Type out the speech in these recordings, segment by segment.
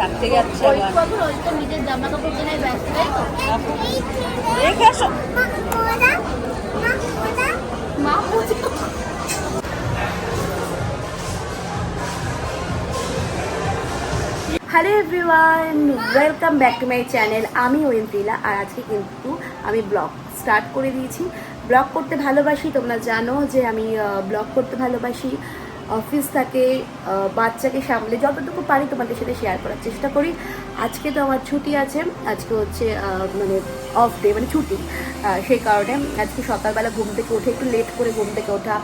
রাখতে যাচ্ছে রেখে আসো। Hello everyone welcome back to my channel আমি ওয়েন্তিলা আর আজকে কিন্তু আমি ব্লগ স্টার্ট করে দিয়েছি। ব্লগ করতে ভালোবাসি তোমরা জানো যে আমি ব্লগ করতে ভালোবাসি। অফিস থাকে বাচ্চাকে সামলে যতটুকু পারি তোমাদের সাথে শেয়ার করার চেষ্টা করি। আজকে তো আমার ছুটি আছে, আজকে হচ্ছে মানে অফ ডে মানে ছুটি। সেই কারণে আজকে সকালবেলা ঘুম থেকে উঠে, একটু লেট করে ঘুম থেকে ওঠা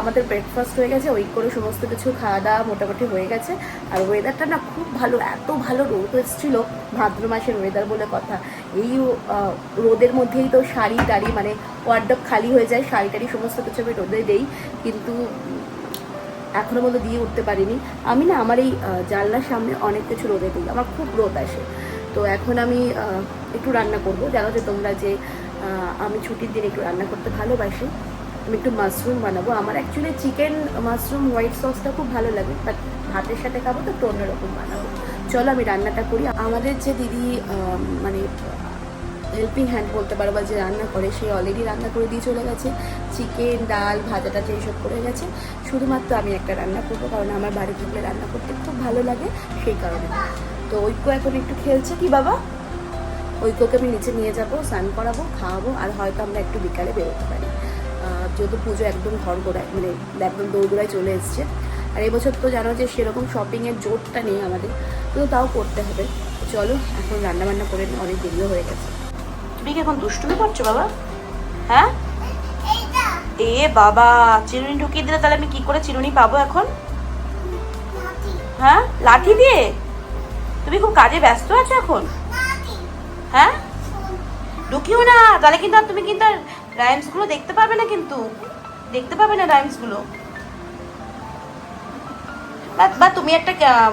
আমাদের ব্রেকফাস্ট হয়ে গেছে, ওই করে সমস্ত কিছু খাওয়া দাওয়া মোটামুটি হয়ে গেছে। আর ওয়েদারটা না খুব ভালো, এত ভালো রোদ এসেছিল, ভাদ্র মাসের ওয়েদার বলে কথা। এই রোদের মধ্যেই তো শাড়ি টাড়ি মানে ওয়ার্ডব খালি হয়ে যায় শাড়ি টাড়ি সমস্ত কিছু আমি রোদে দেই। কিন্তু এখনও মতো দিয়ে উঠতে পারিনি। আমি না আমার এই জানলার সামনে অনেক কিছু রোদে দিই। আমার খুব রোদ আসে। তো এখন আমি একটু রান্না করব। জানো যে তোমরা যে আমি ছুটির দিন একটু রান্না করতে ভালোবাসি, আমি একটু মাশরুম বানাবো। আমার অ্যাকচুয়ালি চিকেন মাশরুম হোয়াইট সসটা খুব ভালো লাগে বাট ভাতের সাথে খাব তো একটু অন্যরকম বানাবো। চলো আমি রান্নাটা করি। আমাদের যে দিদি মানে হেল্পিং হ্যান্ড বলতে পারো বা যে রান্না করে, সে অলরেডি রান্না করে দিয়ে চলে গেছে। চিকেন ডাল, ভাজা টাজা এইসব করে গেছে। শুধুমাত্র আমি একটা রান্না করব, কারণ আমার বাড়ি থেকে রান্না করতে খুব ভালো লাগে সেই কারণে। তো ঐক্য এখন একটু খেলছে। কি বাবা? ঐক্যকে আমি নিচে নিয়ে যাব, স্নান করাবো, খাওয়াবো, আর হয়তো আমরা একটু বিকালে বেরোতে পারি। যেহেতু পুজো একদম ঘর গোড়ায় মানে একদম দৌড়গোড়ায় চলে এসছে। আর এবছর তো জানো যে সেরকম শপিংয়ের জোরটা নেই আমাদের কিন্তু তাও করতে হবে। চলো, এখন রান্না বান্না করে অনেক দেরিও হয়ে গেছে। তুমি কি এখন দুষ্টুমি করছ বাবা? হ্যাঁ? এ বাবা চিরুনি ঢুকিয়ে দিলে তাহলে আমি কি করে চিরুনি পাবো এখন? হ্যাঁ? লাঠি দিয়ে? তুমি খুব কাজে ব্যস্ত আছো এখন? হ্যাঁ? ঢুকিও না তাহলে কিন্তু আর তুমি কিন্তু রাইমসগুলো দেখতে পাবে না কিন্তু। দেখতে পাবে না রাইমসগুলো বা বা তুমি একটা আহ,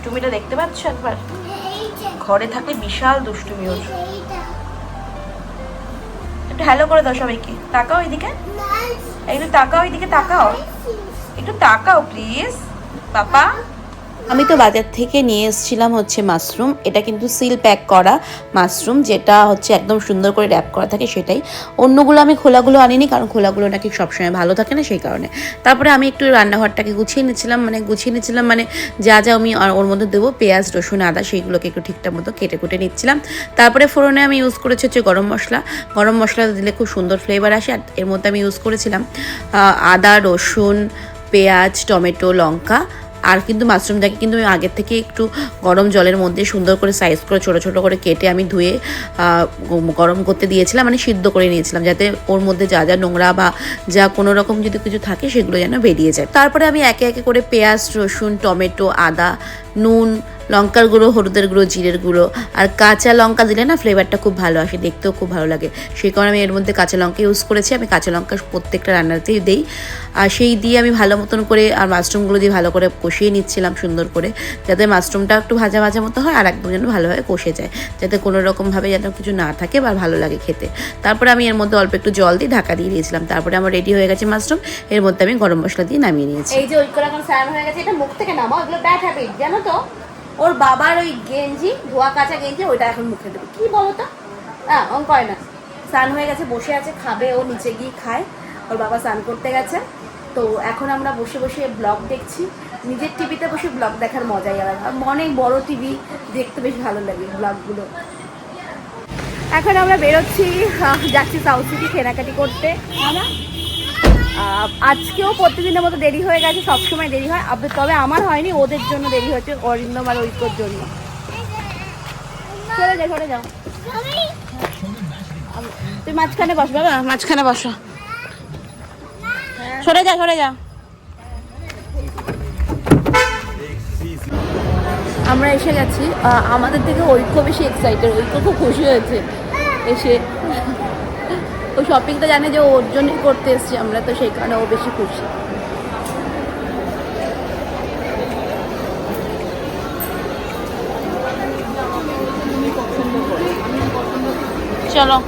দুষ্টুমিটা দেখতে পাচ্ছ একবার? ঘরে থাকে বিশাল দুষ্টুমি ওর। একটু হ্যালো করে দাও সবাইকে। তাকাও ওইদিকে একটু তাকাও ওইদিকে তাকাও। একটু তাকাও প্লিজ পাপা আমি তো বাজার থেকে নিয়ে এসেছিলাম হচ্ছে মাশরুম। এটা কিন্তু সিল প্যাক করা মাশরুম, যেটা হচ্ছে একদম সুন্দর করে র্যাপ করা থাকে সেটাই। অন্যগুলো আমি খোলাগুলো আনিনি কারণ খোলাগুলো নাকি সবসময় ভালো থাকে না সেই কারণে। তারপরে আমি একটু রান্নাঘরটাকে গুছিয়ে নিচ্ছিলাম মানে গুছিয়ে নিচ্ছিলাম মানে যা যা আমি ওর মধ্যে দেবো, পেঁয়াজ, রসুন, আদা, সেইগুলোকে একটু ঠিকঠাক মতো কেটে কুটে নিচ্ছিলাম। তারপরে ফোড়নে আমি ইউজ করেছি হচ্ছে গরম মশলা। গরম মশলা দিলে খুব সুন্দর ফ্লেভার আসে আর এর মধ্যে আমি ইউজ করেছিলাম আদা, রসুন, পেঁয়াজ, টমেটো, লঙ্কা। আর কিন্তু মাশরুমটাকে কিন্তু আমি আগের থেকে একটু গরম জলের মধ্যে সুন্দর করে সাইজ করে ছোট ছোট করে কেটে আমি ধুয়ে গরম করতে দিয়েছিলাম মানে সিদ্ধ করে নিয়েছিলাম, যাতে ওর মধ্যে যা যা নোংরা বা যা কোনো রকম যদি কিছু থাকে সেগুলো যেন বেরিয়ে যায়। তারপরে আমি একে একে করে পেঁয়াজ, রসুন, টমেটো, আদা, নুন লঙ্কার গুঁড়ো, হলুদের গুঁড়ো, জিরের গুঁড়ো। আর কাঁচা লঙ্কা দিলে না ফ্লেভারটা খুব ভালো আসে, দেখতেও খুব ভালো লাগে। সেই কারণে আমি এর মধ্যে কাঁচা লঙ্কা ইউজ করেছি, আমি কাঁচা লঙ্কা প্রত্যেকটা রান্নাতেই দেই। আর সেই দিয়ে আমি ভালো মতন করে আর মাশরুমগুলো দিয়ে ভালো করে কষিয়ে নিচ্ছিলাম সুন্দর করে, যাতে মাশরুমটা একটু ভাজা ভাজা মতো হয় আর একদম যেন ভালোভাবে কষে যায়, যাতে কোনো রকমভাবে যেন কিছু না থাকে বা ভালো লাগে খেতে। তারপরে আমি এর মধ্যে অল্প একটু জল দিয়ে ঢাকা দিয়ে দিয়েছিলাম। তারপরে আমার রেডি হয়ে গেছে মাশরুম এর মধ্যে আমি গরম মশলা দিয়ে নামিয়ে নিয়েছি। এই যে ওই করে হয়ে গেছে, এটা মুখ থেকে নামাও, এগুলো ব্যাড হ্যাবিট জানো তো? ওর বাবার ওই গেঞ্জি, ধোয়া কাঁচা গেঞ্জি, ওইটা এখন মুখে দেবে। কি বলো তো হ্যাঁ অন করে না। স্নান হয়ে গেছে, বসে আছে, খাবে, ও নিচে গিয়ে খায়। ওর বাবা স্নান করতে গেছে। তো এখন আমরা বসে বসে ব্লগ দেখছি। নিজের টিভিতে বসে ব্লগ দেখার মজাই আলাদা। অনেক বড় টিভি দেখতে বেশ ভালো লাগে ব্লগগুলো। এখন আমরা বেরোচ্ছি, যাচ্ছি সাউথ সিটি কেনাকাটি করতে। আমরা আজকেও প্রতিদিনের মতো দেরি হয়ে গেছে, সবসময় দেরি হয়। তবে আমার হয়নি, ওদের জন্য দেরি হয়েছে, অরিন্দম আর ঐক্যর জন্য। সরে যাও সরে যাও তুই মাঝখানে বস, বাবা। মাঝখানে বসো। সরে যা সরে যা। আমরা এসে গেছি আমাদের থেকে ঐক্য বেশি এক্সাইটেড ঐক্য খুব খুশি হয়েছে। এসে শপিংটা জানে যে ওর জন্যই করতে এসছি আমরা তো সেই কারণে ও বেশি খুশি। চলো।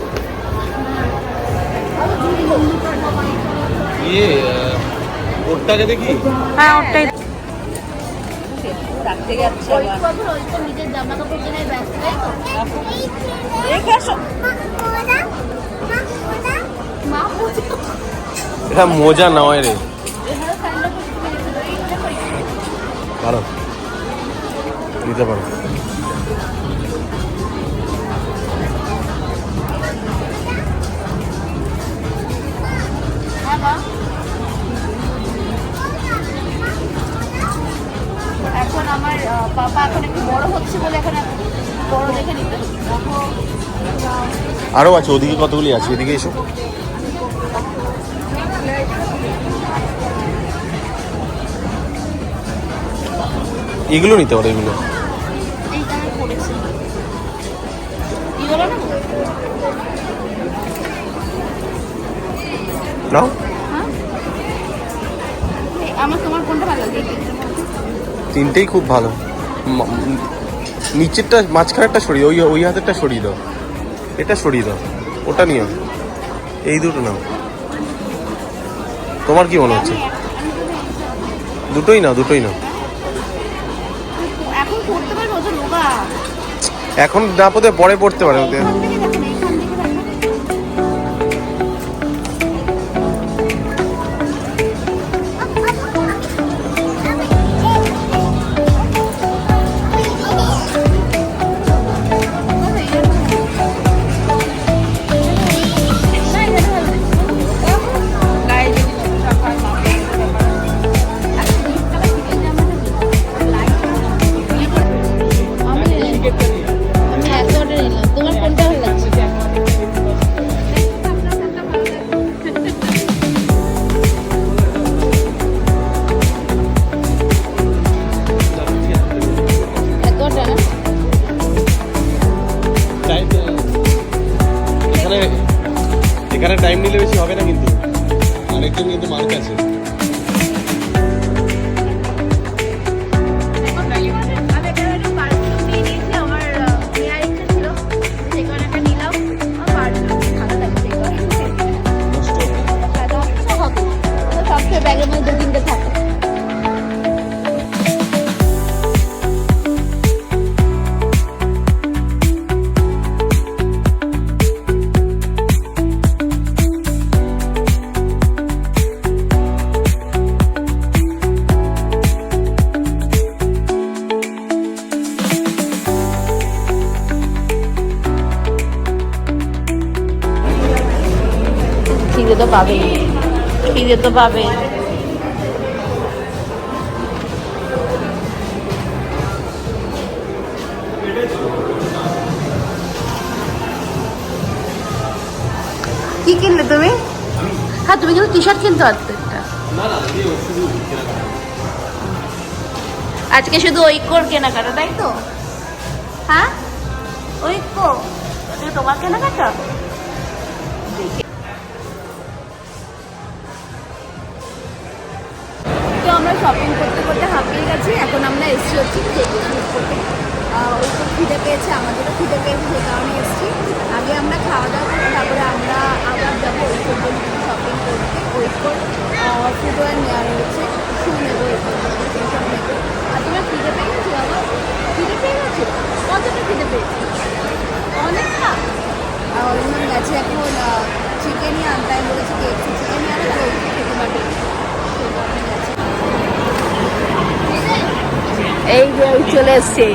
ये ওরটাকে দেখি? হ্যাঁ রাখতে যাচ্ছে আবার। নিজের জামা কাপড় কেনায় ব্যস্ত তাই তো? রেখে আসো এটা মজা নয় রে। পারো। দিতে পারো। হ্যাঁ এখন আমার আহ, এখন একটু বড় হচ্ছে বলে এখন বড় দেখে নিতে। হবে আরও আছে ওদিকে কতগুলি আছে? এদিকে এসো। এগুলো নিতে পারো এগুলো। নাও। আমার তোমার কোনটা ভালো লাগে? এই তিনটের মধ্যে? তিনটেই খুব ভালো। নিচেরটা মাঝখানেরটা সরিয়ে ওই ওই হাতেরটা সরিয়ে দাও। এটা সরিয়ে দাও। ওটা নিও। এই দুটো নাও। তোমার কি মনে হচ্ছে? দুটোই নাও দুটোই নাও। এখন না পরে পড়তে পারে ওদের। পাবে। খিদে তো পাবে। কি কিনলে তুমি? হ্যাঁ তুমি কিন্তু টি শার্ট কিনতে পারতো একটা। আজকে শুধু ঐক্যর কেনাকাটা তাই তো? হ্যাঁ? ঐক্য তোমার কেনাকাটা? শপিং করতে করতে হাঁপিয়ে গেছি। এখন আমরা এসছি হচ্ছে কেক করতে ওই তো খিদে পেয়েছে, আমাদেরও খিদে পেয়েছে, সেই কারণে এসছি। আগে আমরা খাওয়া দাওয়া করি তারপরে আমরা আবার যাব ওই জন্য শপিং করতে। ওই ফুটওয়ার নেওয়া রয়েছে শু নেব এইসব এইসব নেব আর তোমরা খিদে পেয়ে গেছো বাবা? খিদে পেয়ে গেছো? কতটা খিদে পেয়েছ? অনেকটা। গেছে এখন চিকেনই আনতে। আমি বলেছি কেএফসি চিকেনই আনে তাহলে খেতে পারবে সেই কারণে গেছে এই যে ওই চলে এসছে।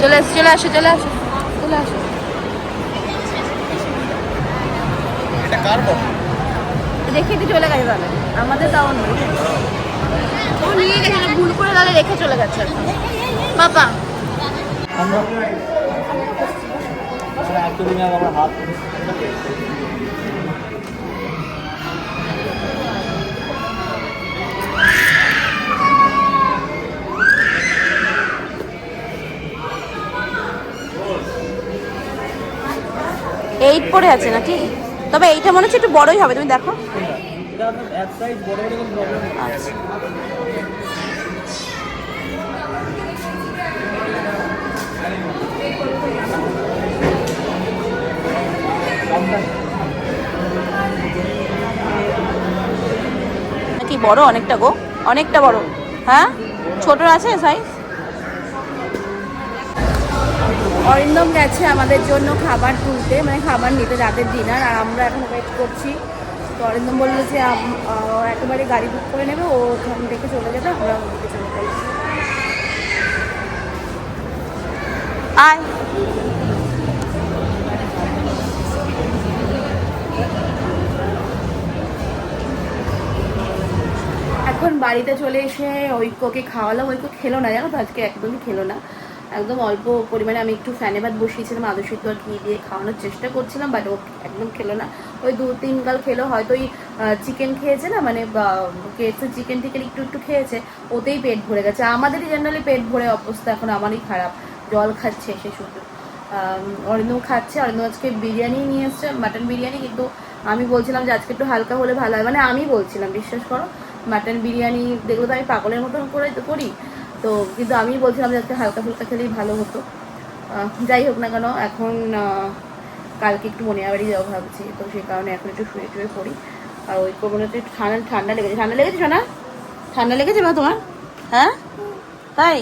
চলে এসছে চলে আসো চলে আসো চলে আসো। রেখে দিয়ে চলে গেছে তাহলে। আমাদের তাও নেই ও নিয়ে গেছে ভুল করে তাহলে রেখে চলে গেছে। বাবা। পড়ে আছে নাকি? তবে এইটা মনে হচ্ছে একটু বড়ই হবে, তুমি দেখো। নাকি বড় অনেকটা গো? অনেকটা বড়। হ্যাঁ? ছোট আছে সাইজ অরিন্দম গেছে আমাদের জন্য খাবার তুলতে মানে খাবার নিতে রাতের ডিনার আর আমরা এখন ওয়েট করছি। তো অরিন্দম বলল যে একেবারে গাড়ি বুক করে নেবে ও ওখান থেকে চলে যাবে আমরা ওদিকে চলে যাই। আয়। এখন বাড়িতে চলে এসে ঐক্যকে খাওয়ালাম ঐক্য খেলো না জানো তো? আজকে একদমই খেলো না। একদম অল্প পরিমাণে আমি একটু ফ্যানে ভাত বসিয়েছিলাম, আদু সিদ্ধ আর ঘি দিয়ে খাওয়ানোর চেষ্টা করছিলাম বাট ও একদম খেলো না। ওই দু তিন গাল খেলো, হয়তো ওই চিকেন খেয়েছে না মানে কেএফসি চিকেন টিকেন একটু একটু খেয়েছে, ওতেই পেট ভরে গেছে। আমাদেরই জেনারেলি পেট ভরে অবস্থা এখন আমারই খারাপ। জল খাচ্ছে সে শুধু। অরিন্দম খাচ্ছে, অরিন্দম আজকে বিরিয়ানি নিয়ে এসছে মাটন বিরিয়ানি, কিন্তু আমি বলছিলাম যে আজকে একটু হালকা হলে ভালো হয়। মানে আমি বলছিলাম, বিশ্বাস করো মাটন বিরিয়ানি, দেখল তো আমি পাগলের মতন করে করি। তো কিন্তু আমি বলছিলাম যে হালকা ফুলকা খেলেই ভালো হতো। যাই হোক না কেন, এখন কালকে একটু বাড়ি যাব ভাবছি, তো সেই কারণে এখন একটু শুয়ে টুয়ে পড়ি। আর ওই কোমরে তো একটু ঠান্ডা ঠান্ডা লেগেছে। ঠান্ডা লেগেছে না ঠান্ডা লেগেছে না তোমার? হ্যাঁ? তাই?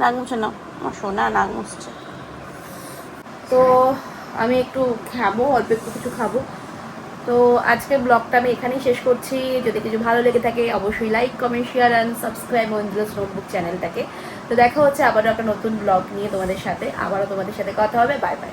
নাক মুছে নাও। আমার সোনা নাক মুছছে। তো আমি একটু খাব, অল্প একটু কিছু খাব। তো আজকের ব্লগটা আমি এখানেই শেষ করছি। যদি কিছু ভালো লেগে থাকে, অবশ্যই like comment share and subscribe অঞ্জলস notebook চ্যানেলটাকে তো দেখা হচ্ছে আবারও একটা নতুন ব্লগ নিয়ে তোমাদের সাথে। আবারও তোমাদের সাথে কথা হবে। Bye bye